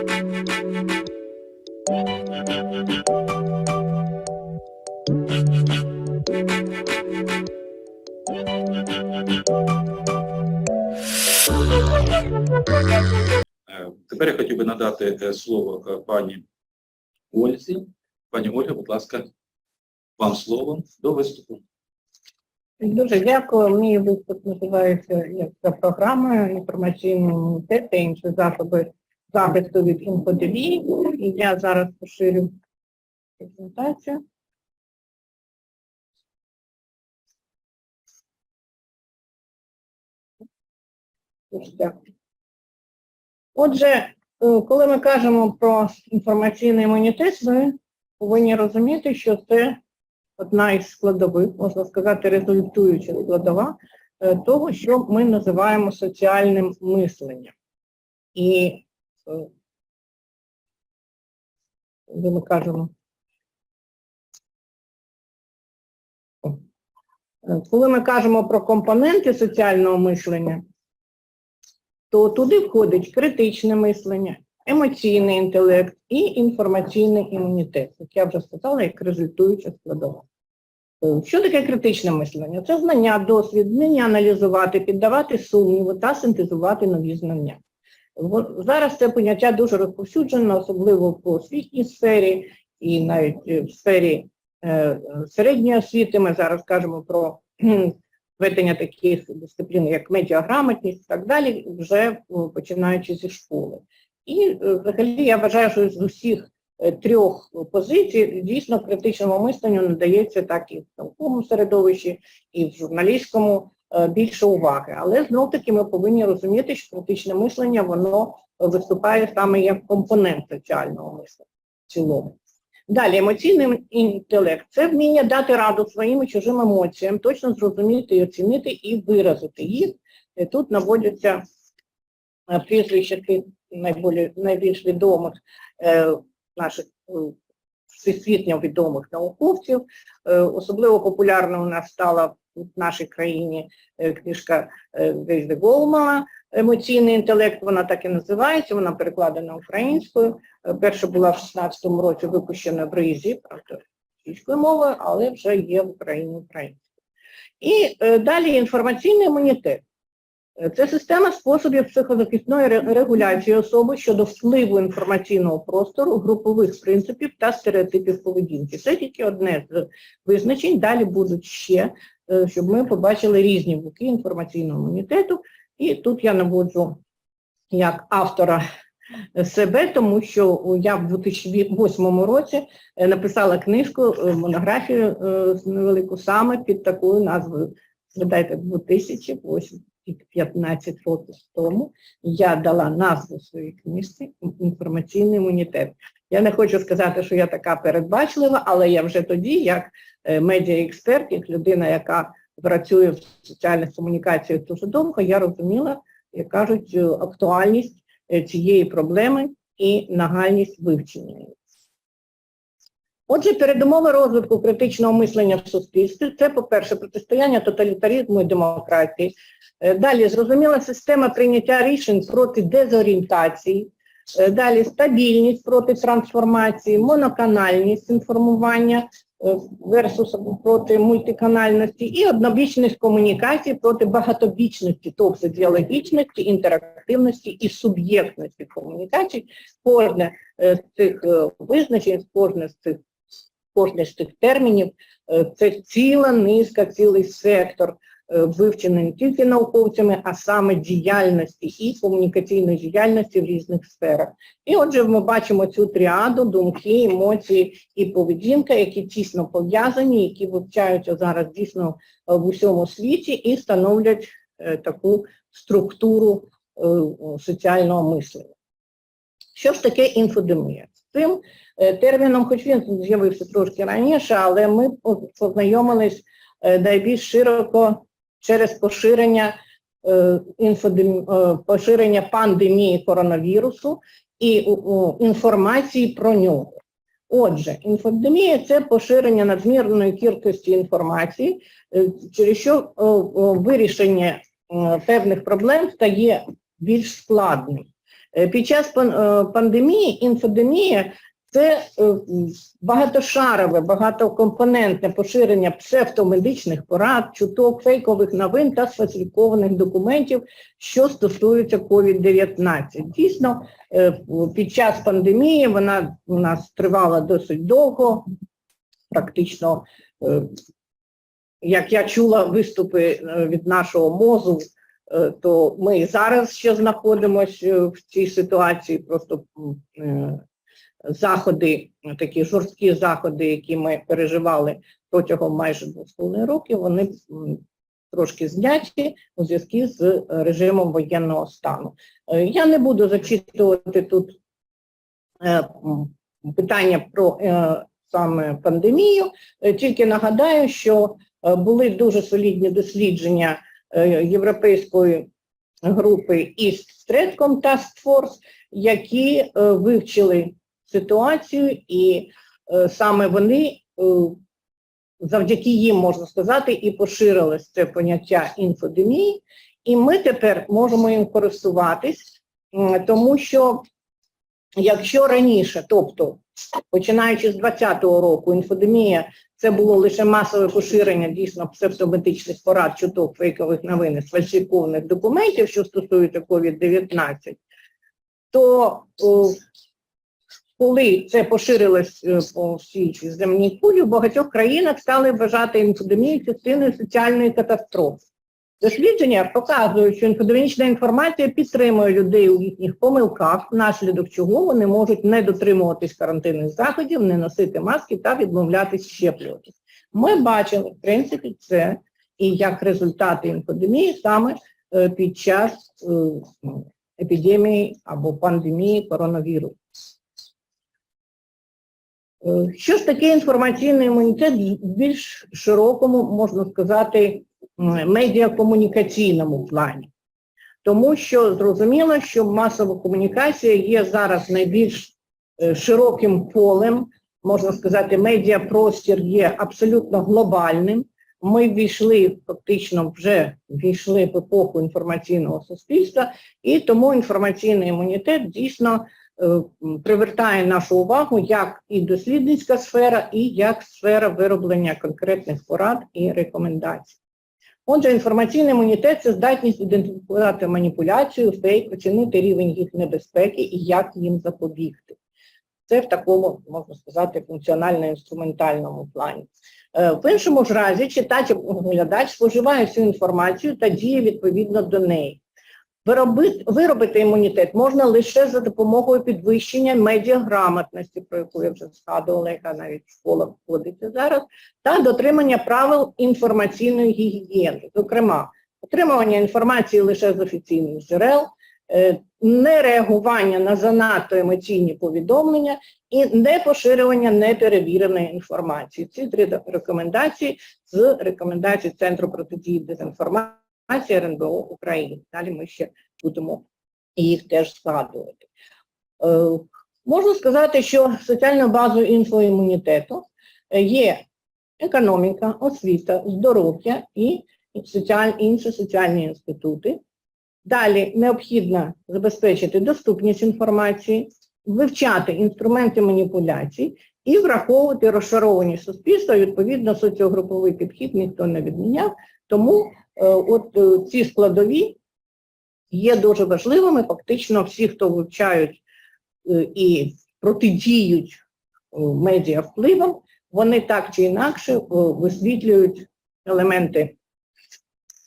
Е, Тепер я хотів би надати е, слово е, пані Ользі. Пані Ольга, будь ласка, вам слово до виступу. Дуже дякую. Мій виступ називається як за програмою інформаційний імунітет та інші засоби захисту від інфодемії. І я зараз поширю презентацію. Отже, е, коли ми кажемо про інформаційний імунітет, ми повинні розуміти, що це одна із складових, можна сказати, результуюча складова е, того, що ми називаємо соціальним мисленням. І е, коли ми кажемо, Е, коли ми кажемо про компоненти соціального мислення, то туди входить критичне мислення, емоційний інтелект і інформаційний імунітет, як я вже сказала, як результуюча складова. Е, Що таке критичне мислення? Це знання, досвід, вміння аналізувати, піддавати сумніву та синтезувати нові знання. Зараз це поняття дуже розповсюджено, особливо по освітній сфері і навіть в сфері е, середньої освіти. Ми зараз кажемо про ведення таких дисциплін, як медіаграмотність і так далі, вже починаючи зі школи. І е, взагалі я вважаю, що з усіх е, трьох позицій дійсно критичному мисленню надається так і в науковому середовищі, і в журналістському більше уваги. Але знов таки ми повинні розуміти, що критичне мислення воно виступає саме як компонент соціального мислення в цілому. Далі, емоційний інтелект це вміння дати раду своїм і чужим емоціям, точно зрозуміти і оцінити і виразити їх. І тут наводяться е, прізвища найбільш відомих е, наших е, всесвітньо відомих науковців. Е, Особливо популярною у нас стала в нашій країні е, книжка е, Гейзде Голмана Емоційний інтелект, вона так і називається, вона перекладена українською. Е, Перша була в 16-му році випущена в Ризі, правда, російською мовою, але вже є в Україні українською. І далі інформаційний імунітет. Це система способів психозахисної регуляції особи щодо впливу інформаційного простору, групових принципів та стереотипів поведінки. Це тільки одне з визначень. Далі будуть ще, щоб ми побачили різні боки інформаційного імунітету. І тут я наводжу як автора себе, тому що я в 2008 році е, написала книжку, е, монографію е, невелику саме під такою назвою. Згадайте, 2008 і 15 років тому я дала назву своїй книжці «Інформаційний імунітет». Я не хочу сказати, що я така передбачлива, але я вже тоді, як е, медіаексперт, як людина, яка працює в соціальних комунікаціях дуже довго, я розуміла, як кажуть, е, актуальність е, цієї проблеми і нагальність вивчення. її. Отже, передумови розвитку критичного мислення в суспільстві це, по-перше, протистояння тоталітаризму і демократії. Далі зрозуміла система прийняття рішень проти дезорієнтації. Е, Далі стабільність проти трансформації, моноканальність інформування версус проти мультиканальності і однобічність комунікації проти багатобічності, тобто діалогічності, інтерактивності і суб'єктності комунікацій. Кожне е, з цих е, визначень, кожне з цих кожне з цих термінів це ціла низка, цілий сектор вивчений не тільки науковцями, а саме діяльності і комунікаційної діяльності в різних сферах. І отже, ми бачимо цю тріаду думки, емоції і поведінка, які тісно пов'язані, які вивчаються зараз дійсно е, в усьому світі і становлять е, таку структуру е, соціального мислення. Що ж таке інфодемія? Цим е, терміном, хоч він з'явився трошки раніше, але ми познайомились е, найбільш широко через поширення, е, інфодем- е, поширення пандемії коронавірусу і інформації про нього. Отже, інфодемія це поширення надмірної кількості інформації, е, через що вирішення певних проблем стає більш складним. Під час пандемії інфодемія це е, багатошарове, багатокомпонентне поширення псевдомедичних порад, чуток, фейкових новин та сфальсифікованих документів, що стосуються COVID-19. Дійсно, е, під час пандемії вона у нас тривала досить довго, практично, е, як я чула виступи від нашого мозу, то ми зараз ще знаходимося в цій ситуації, просто заходи, такі жорсткі заходи, які ми переживали протягом майже двох з половиною років, вони трошки зняті у зв'язку з е, режимом воєнного стану. Е, Я не буду зачитувати тут е, питання про саме пандемію, тільки нагадаю, що були дуже солідні дослідження європейської групи East Stratcom Task Force, які вивчили ситуацію, і е, саме вони е, завдяки їм можна сказати і поширилось це поняття інфодемії, і ми тепер можемо їм користуватись, тому що якщо раніше, тобто починаючи з 2020 року, інфодемія це було лише масове поширення дійсно псевдомедичних порад, чуток, фейкових новин, сфальсифікованих документів, що стосуються COVID-19, то коли це поширилось е, по всій земній кулі, в багатьох країнах стали вважати інфодемію частиною соціальної катастрофи. Дослідження показують, що інфодемічна інформація підтримує людей у їхніх помилках, внаслідок чого вони можуть не дотримуватись карантинних заходів, не носити маски та відмовлятись щеплюватись. Ми бачили, в принципі, це і як результати інфодемії саме е, під час е, епідемії або пандемії коронавірусу. Е, Що ж таке інформаційний імунітет в більш широкому, можна сказати, медіакомунікаційному плані? Тому що зрозуміло, що масова комунікація є зараз найбільш е, широким полем, можна сказати, медіапростір є абсолютно глобальним. Ми ввійшли, фактично вже ввійшли в епоху інформаційного суспільства, і тому інформаційний імунітет дійсно привертає нашу увагу як і дослідницька сфера, і як сфера вироблення конкретних порад і рекомендацій. Отже, інформаційний імунітет це здатність ідентифікувати маніпуляцію, фейк, оцінити рівень їх небезпеки і як їм запобігти. Це в такому, можна сказати, функціонально-інструментальному плані. Е, В іншому ж разі читач або глядач споживає цю інформацію та діє відповідно до неї. Виробити, імунітет можна лише за допомогою підвищення медіаграмотності, про яку я вже згадувала, яка навіть в школах входиться зараз, та дотримання правил інформаційної гігієни. Зокрема, отримування інформації лише з офіційних джерел, е, нереагування на занадто емоційні повідомлення і непоширювання неперевіреної інформації. Ці три рекомендації з рекомендацій Центру протидії дезінформації РНБО України. Далі ми ще будемо їх теж згадувати. Е, Можна сказати, що соціальною базою інфоімунітету е, є економіка, освіта, здоров'я і інші соціальні інститути. Далі необхідно забезпечити доступність інформації, вивчати інструменти маніпуляцій і враховувати розшарованість суспільства, відповідно, соціогруповий підхід ніхто не відміняв. Тому от е, ці складові є дуже важливими. Фактично, всі, хто вивчають е, і протидіють е, медіа впливам, вони так чи інакше е, висвітлюють елементи е,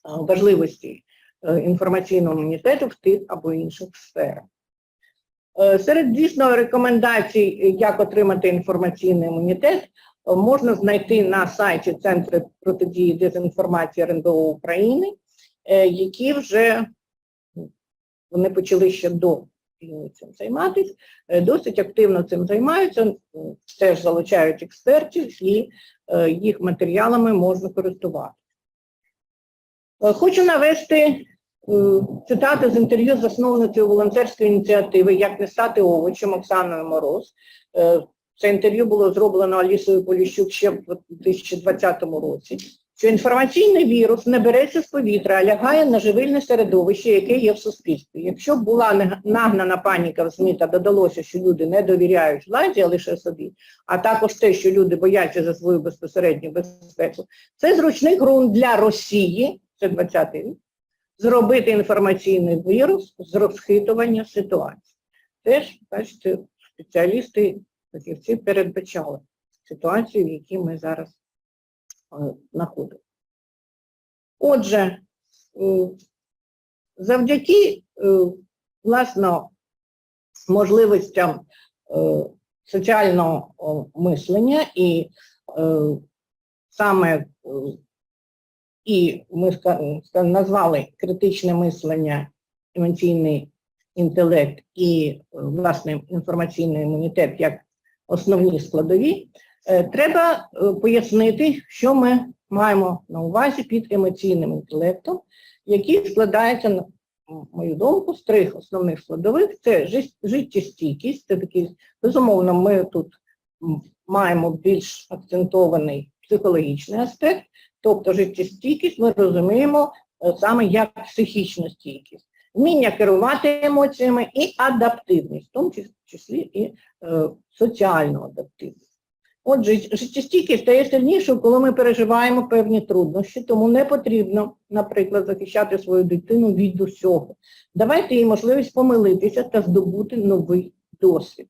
важливості е, інформаційного імунітету в тих або інших сферах. Е, Серед дійсно рекомендацій, е, як отримати інформаційний імунітет, е, можна знайти на сайті Центру протидії дезінформації РНБО України, е, які вже ну, вони почали ще до війни цим займатися, е, досить активно цим займаються, теж залучають експертів і е, їх матеріалами можна користуватися. Хочу навести цитати з інтерв'ю засновницею волонтерської ініціативи Як не стати овочем Оксаною Мороз. Це інтерв'ю було зроблено Алісою Поліщук ще в 2020 році. що інформаційний вірус не береться з повітря, а лягає на живильне середовище, яке є в суспільстві. Якщо б була нагнана паніка в ЗМІ та додалося, що люди не довіряють владі, а лише собі, а також те, що люди бояться за свою безпосередню безпеку, це зручний ґрунт для Росії, це 20-й рік, зробити інформаційний вірус з розхитування ситуації. Теж, бачите, спеціалісти, фахівці передбачали ситуацію, в якій ми зараз е, знаходимо. Отже, завдяки е, власно можливостям е, соціального мислення і саме і ми назвали критичне мислення, емоційний інтелект і власне інформаційний імунітет як основні складові, е, треба е, пояснити, що ми маємо на увазі під емоційним інтелектом, який складається, на мою думку, з трьох основних складових. Це жит- життєстійкість, це такий, безумовно, ми тут маємо більш акцентований психологічний аспект, тобто життєстійкість ми розуміємо е, саме як психічну стійкість вміння керувати емоціями і адаптивність, в тому числі і е, соціальну адаптивність. Отже, життєстійкість стає сильнішою, коли ми переживаємо певні труднощі, тому не потрібно, наприклад, захищати свою дитину від усього. Давайте їй можливість помилитися та здобути новий досвід.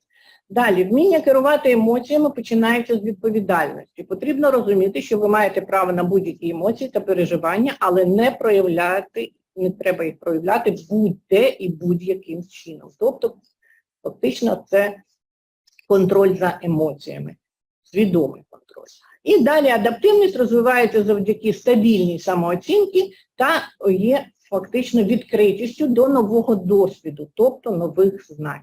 Далі, вміння керувати емоціями починається з відповідальності. Потрібно розуміти, що ви маєте право на будь-які емоції та переживання, але не проявляти не треба їх проявляти будь-де і будь-яким чином. Тобто, фактично, це контроль за емоціями, свідомий контроль. І далі адаптивність розвивається завдяки стабільній самооцінці та є фактично відкритістю до нового досвіду, тобто нових знань.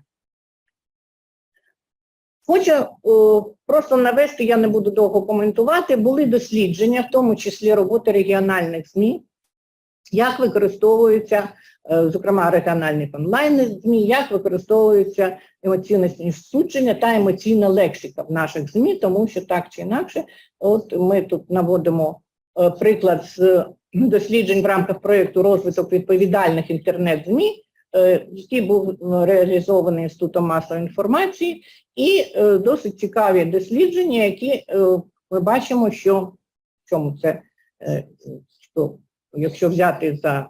Хочу о, просто навести, я не буду довго коментувати, були дослідження, в тому числі роботи регіональних ЗМІ, як використовуються, е, зокрема, регіональних онлайн ЗМІ, як використовуються емоційне судження та емоційна лексика в наших ЗМІ, тому що так чи інакше, от ми тут наводимо е, приклад з досліджень в рамках проєкту розвиток відповідальних інтернет-ЗМІ, е, який був реалізований Інститутом масової інформації, і досить цікаві дослідження, які ми бачимо, що в чому це що якщо взяти за е,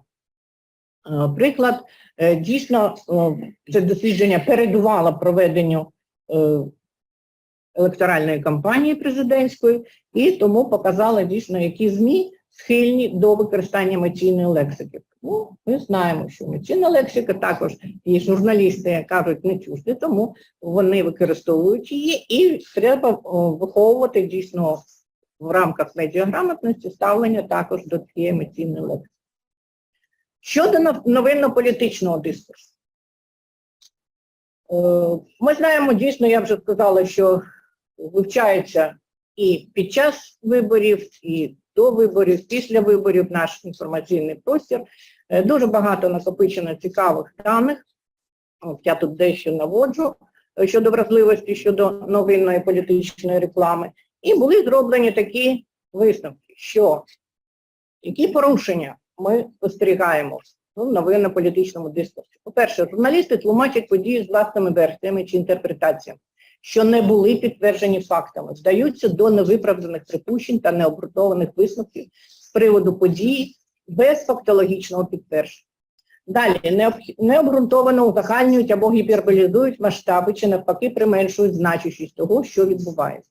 приклад, е, дійсно е, це дослідження передувало проведенню електоральної кампанії президентської, і тому показало дійсно, які ЗМІ схильні до використання емоційної лексики. Ну, ми знаємо, що емоційна лексика також і журналісти кажуть не чужді, тому вони використовують її, і треба виховувати дійсно в рамках медіаграмотності ставлення також до цієї емоційної лексики. Щодо новинно-політичного дискурсу. Е, Ми знаємо, дійсно, я вже сказала, що вивчається і під час виборів, і до виборів, після виборів наш інформаційний простір. Е, Дуже багато накопичено цікавих даних. Я тут дещо наводжу е, щодо вразливості щодо новинної політичної реклами. І були зроблені такі висновки, що які порушення ми спостерігаємо в новинно-політичному дискурсі. По-перше, журналісти тлумачать події з власними версіями чи інтерпретаціями, що не були підтверджені фактами, здаються до невиправданих припущень та необґрунтованих висновків з приводу події без фактологічного підтвердження. Далі необґрунтовано узагальнюють або гіперболізують масштаби чи навпаки применшують значущість того, що відбувається.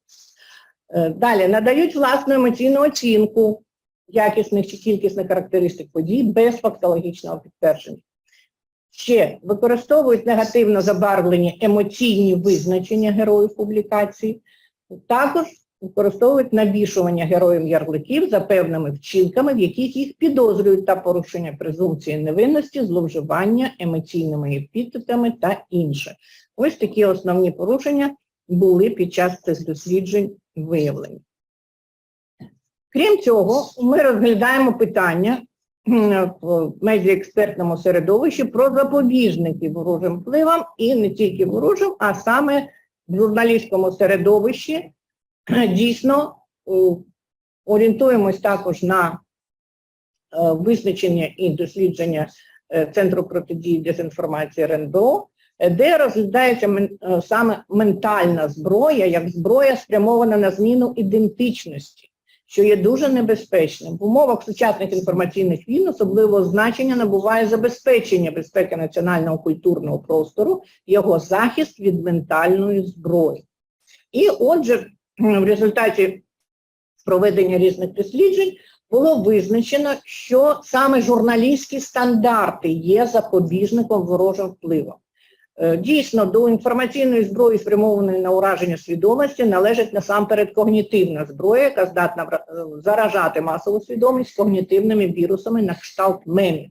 Е, Далі надають власну емоційну оцінку якісних чи кількісних характеристик подій без фактологічного підтвердження. Ще використовують негативно забарвлені емоційні визначення героїв публікації, також використовують навішування героїв ярликів за певними вчинками, в яких їх підозрюють та порушення презумпції невинності, зловживання емоційними епітетами та інше. Ось такі основні порушення були під час цих досліджень виявлені. Крім цього, ми розглядаємо питання в медіаекспертному середовищі про запобіжники ворожим впливам і не тільки ворожим, а саме в журналістському середовищі дійсно орієнтуємось також на е, визначення і дослідження е, Центру протидії дезінформації РНБО, де розглядається е, саме ментальна зброя, як зброя спрямована на зміну ідентичності, що є дуже небезпечним. В умовах сучасних інформаційних війн особливого значення набуває забезпечення безпеки національного культурного простору, його захист від ментальної зброї. І отже, в результаті проведення різних досліджень було визначено, що саме журналістські стандарти є запобіжником ворожим впливом. Е, Дійсно, до інформаційної зброї, спрямованої на ураження свідомості, належить насамперед когнітивна зброя, яка здатна е, заражати масову свідомість когнітивними вірусами на кшталт мемів.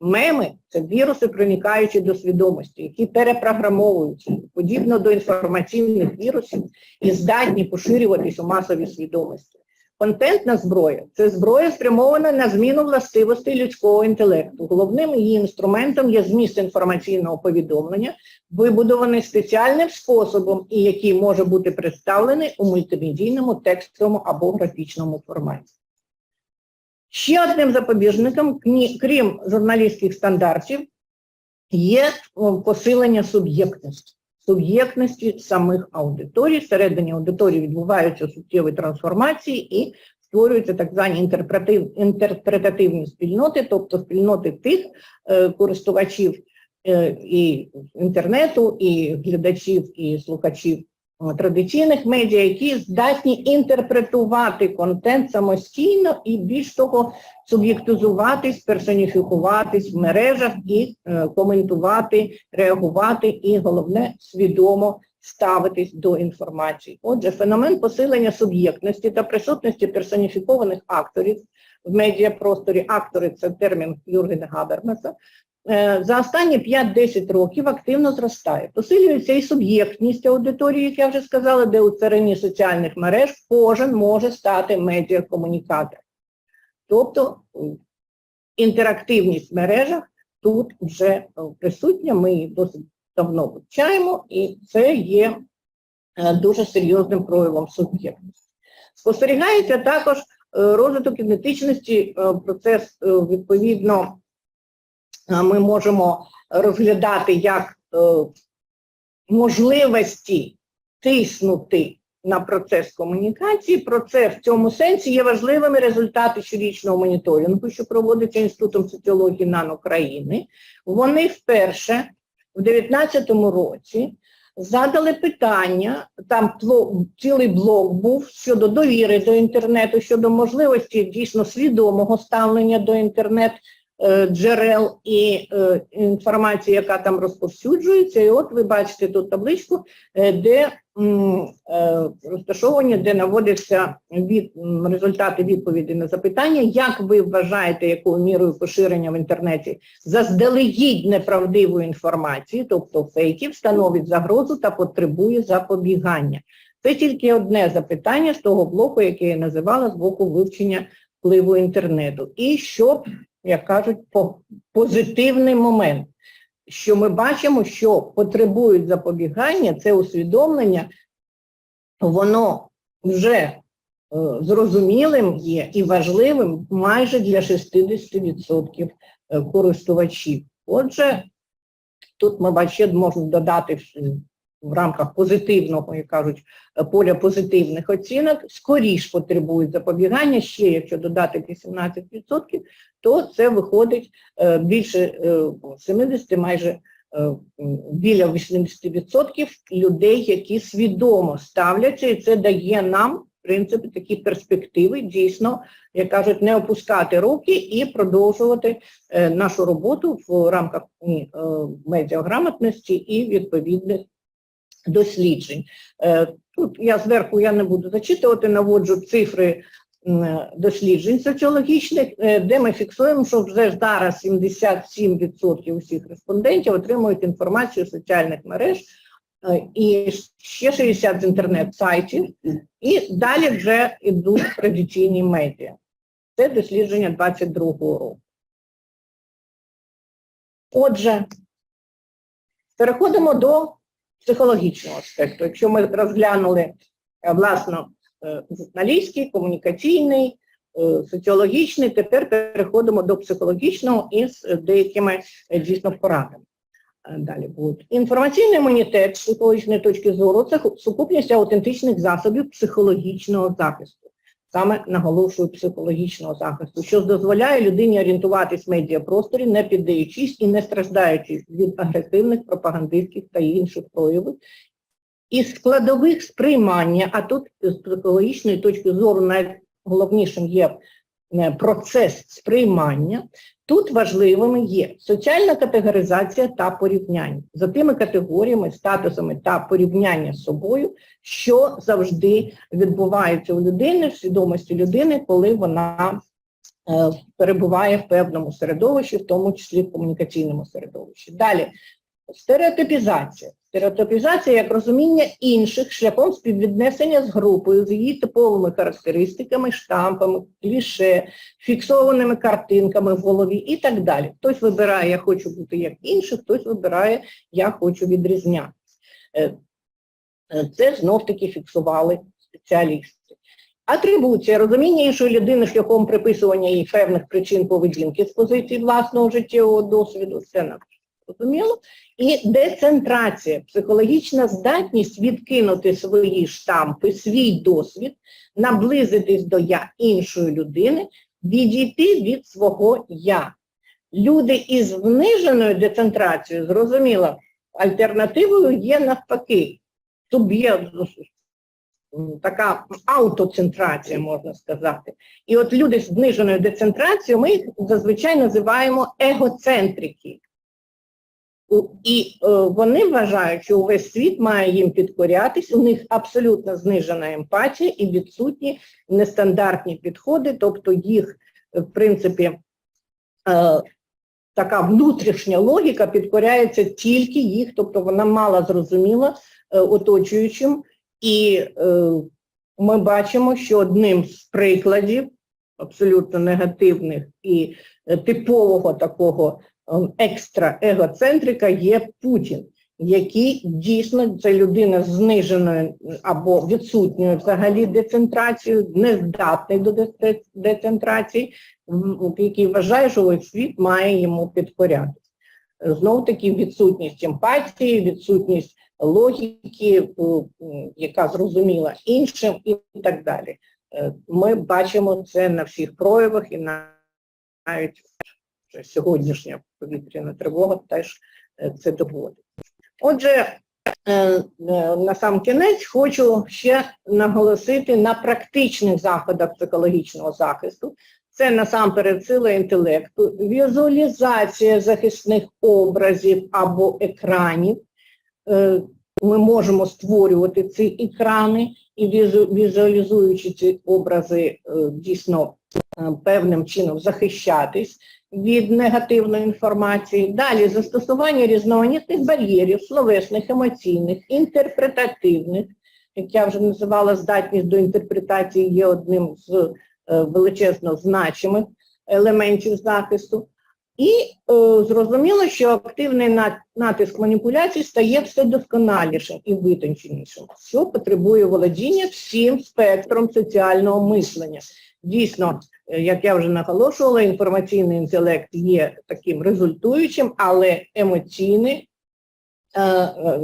Меми це віруси, проникаючі до свідомості, які перепрограмовуються подібно до інформаційних вірусів і здатні поширюватись у масовій свідомості. Контентна зброя це зброя, спрямована на зміну властивостей людського інтелекту. Головним її інструментом є зміст інформаційного повідомлення, вибудований спеціальним способом і який може бути представлений у мультимедійному, текстовому або графічному форматі. Ще одним запобіжником, крім журналістських стандартів, є посилення суб'єктності. Суб'єктності самих аудиторій. Всередині аудиторії відбуваються суттєві трансформації і створюються так звані інтерпретативні спільноти, тобто спільноти тих е, користувачів е, і інтернету, і глядачів, і слухачів традиційних медіа, які здатні інтерпретувати контент самостійно і більш того, суб'єктизуватись, персоніфікуватись в мережах і е, коментувати, реагувати і головне свідомо ставитись до інформації. Отже, феномен посилення суб'єктності та присутності персоніфікованих акторів в медіапросторі. Актори це термін Юргена Габермаса. Е, За останні 5-10 років активно зростає. Посилюється і суб'єктність аудиторії, як я вже сказала, де у царині соціальних мереж кожен може стати медіакомунікатором. Тобто інтерактивність в мережах тут вже е, присутня, ми її досить давно вивчаємо, і це є е, дуже серйозним проявом суб'єктності. Спостерігається також розвиток ідентичності, процес відповідно ми можемо розглядати як е, можливості тиснути на процес комунікації. Про це в цьому сенсі є важливими результати щорічного моніторингу, що проводиться Інститутом соціології НАН України. Вони вперше в 2019 році задали питання, там цілий блок був щодо довіри до інтернету, щодо можливості дійсно свідомого ставлення до інтернет е, джерел і е, інформації, яка там розповсюджується. І от ви бачите тут табличку, е, де е, розташовані, де наводяться від, результати відповіді на запитання, як ви вважаєте, якою мірою поширення в інтернеті заздалегідь неправдивої інформації, тобто фейків, становить загрозу та потребує запобігання. Це тільки одне запитання з того блоку, яке я називала з боку вивчення впливу інтернету. І щоб, як кажуть, позитивний момент, що ми бачимо, що потребують запобігання, це усвідомлення, воно вже е, зрозумілим є і важливим майже для 60% е, користувачів. Отже, тут ми бачимо, можна додати в, рамках позитивного, як кажуть, е, поля позитивних оцінок, скоріш потребують запобігання, ще якщо додати 18%, то це виходить е, більше е, 70, майже е, біля 80% людей, які свідомо ставляться, і це дає нам, в принципі, такі перспективи, дійсно, як кажуть, не опускати руки і продовжувати нашу роботу в рамках медіаграмотності і відповідних досліджень. Е, Тут я зверху я не буду зачитувати, наводжу цифри досліджень соціологічних, е, де ми фіксуємо, що вже зараз 77% усіх респондентів отримують інформацію з соціальних мереж е, і ще 60 з інтернет-сайтів, і далі вже йдуть традиційні медіа. Це дослідження 22-го року. Отже, переходимо до психологічного аспекту. Якщо ми розглянули е, власно е, журналістський, комунікаційний, е, соціологічний. Тепер переходимо до психологічного із деякими дійсно порадами. Далі будуть. Інформаційний імунітет з психологічної точки зору це сукупність аутентичних засобів психологічного захисту. Саме наголошую психологічного захисту, що дозволяє людині орієнтуватись в медіапросторі, не піддаючись і не страждаючи від агресивних пропагандистських та інших проявів. Із складових сприймання, а тут з психологічної точки зору найголовнішим є процес сприймання, Тут важливими є соціальна категоризація та порівняння за тими категоріями, статусами та порівняння з собою, що завжди відбувається у людини, в свідомості людини, коли вона е, перебуває в певному середовищі, в тому числі в комунікаційному середовищі. Далі стереотипізація. Стереотипізація як розуміння інших шляхом співвіднесення з групою, з її типовими характеристиками, штампами, кліше, фіксованими картинками в голові і так далі. Хтось вибирає, я хочу бути як інший, хтось вибирає, я хочу відрізнятися. Е, е, Це знов-таки фіксували спеціалісти. Атрибуція, розуміння іншої людини шляхом приписування їй певних причин поведінки з позиції власного життєвого досвіду, це нам зрозуміло. І децентрація, психологічна здатність відкинути свої штампи, свій досвід, наблизитись до я іншої людини, відійти від свого я. Люди із зниженою децентрацією, зрозуміло, альтернативою є навпаки. Суб'єкт, м, така аутоцентрація, можна сказати. І от люди з зниженою децентрацією, ми їх зазвичай називаємо егоцентрики. І е, вони вважають, що увесь світ має їм підкорятись, у них абсолютно знижена емпатія і відсутні нестандартні підходи, тобто їх, е, в принципі, е, така внутрішня логіка підкоряється тільки їх, тобто вона мало зрозуміла оточуючим. І ми бачимо, що одним з прикладів абсолютно негативних і типового такого екстра егоцентрика є Путін, який дійсно це людина з зниженою або відсутньою взагалі децентрацією, нездатний до децентрації, який вважає, що весь світ має йому підкорятися. Знов таки відсутність емпатії, відсутність логіки, м, яка зрозуміла іншим і так далі. Е, Ми бачимо це на всіх проявах і навіть сьогоднішня повітряна тривога теж е, це доводить. Отже, е, е, на сам кінець хочу ще наголосити на практичних заходах психологічного захисту. Це насамперед сила інтелекту, візуалізація захисних образів або екранів. Е, Ми можемо створювати ці екрани і візуалізуючи ці образи, е, дійсно е, певним чином захищатись від негативної інформації. Далі застосування різноманітних бар'єрів, словесних, емоційних, інтерпретативних, як я вже називала, здатність до інтерпретації є одним з е, величезно значимих елементів захисту. І е, зрозуміло, що активний натиск маніпуляцій стає все досконалішим і витонченішим, що потребує володіння всім спектром соціального мислення. Дійсно, е, як я вже наголошувала, інформаційний інтелект є таким результуючим, але емоційний, е, е,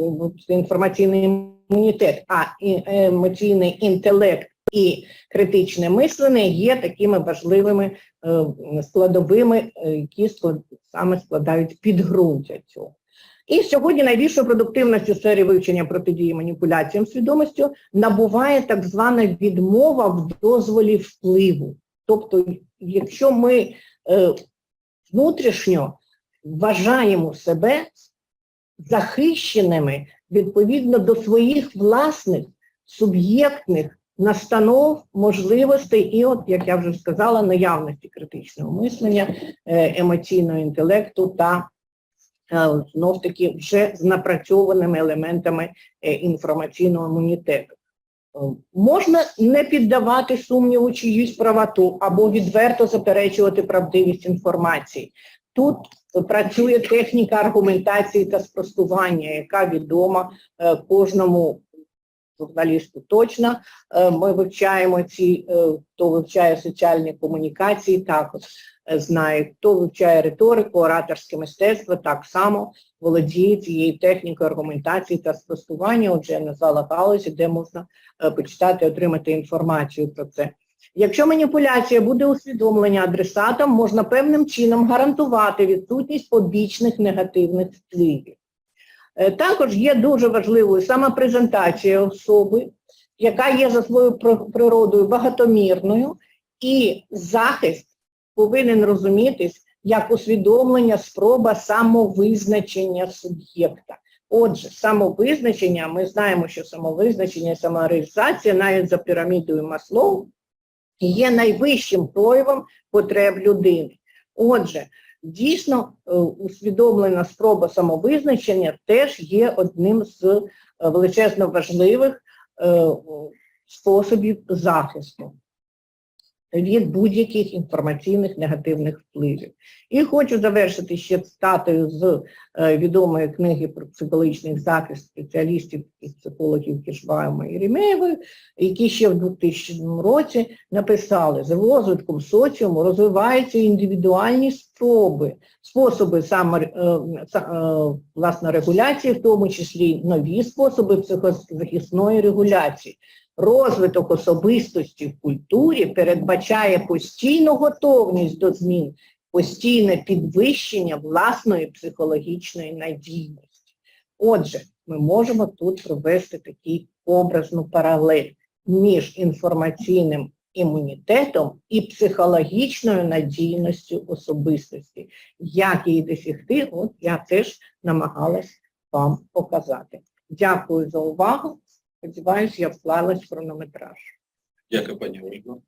інформаційний імунітет, а емоційний інтелект і критичне мислення є такими важливими е, складовими, е, які саме складають підґрунтя цього. І сьогодні найбільшою продуктивністю в сфері вивчення протидії маніпуляціям свідомістю набуває так звана відмова в дозволі впливу. Тобто, якщо ми е, внутрішньо вважаємо себе захищеними відповідно до своїх власних суб'єктних настанов, можливостей і, от, як я вже сказала, наявності критичного мислення, е, емоційного інтелекту та е, знов таки вже з напрацьованими елементами е, інформаційного імунітету. Можна не піддавати сумніву чиюсь правоту або відверто заперечувати правдивість інформації. Тут працює техніка аргументації та спростування, яка відома кожному журналісти точно. Е, Ми вивчаємо ці, е, хто вивчає соціальні комунікації, також е, знає, хто вивчає риторику, ораторське мистецтво, так само володіє цією технікою аргументації та спростування. Отже, я назвала галузі, де можна почитати, отримати інформацію про це. Якщо маніпуляція буде усвідомлення адресатом, можна певним чином гарантувати відсутність побічних негативних впливів. Е, Також є дуже важливою саме презентація особи, яка є за своєю природою багатомірною, і захист повинен розумітись як усвідомлення, спроба самовизначення суб'єкта. Отже, самовизначення, ми знаємо, що самовизначення і самореалізація навіть за пірамідою Маслоу є найвищим проявом потреб людини. Отже, дійсно е, усвідомлена спроба самовизначення теж є одним з е, величезно важливих е, способів захисту від будь-яких інформаційних негативних впливів. І хочу завершити ще цитатою з е, відомої книги про психологічний захист спеціалістів і психологів Кішбаєма і Рімеєвої, які ще в 2000 році написали, за розвитком соціуму розвиваються індивідуальні спроби, способи саме са- е, власне регуляції, в тому числі нові способи психозахисної регуляції. Розвиток особистості в культурі передбачає постійну готовність до змін, постійне підвищення власної психологічної надійності. Отже, ми можемо тут провести таку образну паралель між інформаційним імунітетом і психологічною надійністю особистості. Як її досягти, от я теж намагалась вам показати. Дякую за увагу. Сподіваюсь, я вклалась в хронометраж. Дякую, пані Ольго.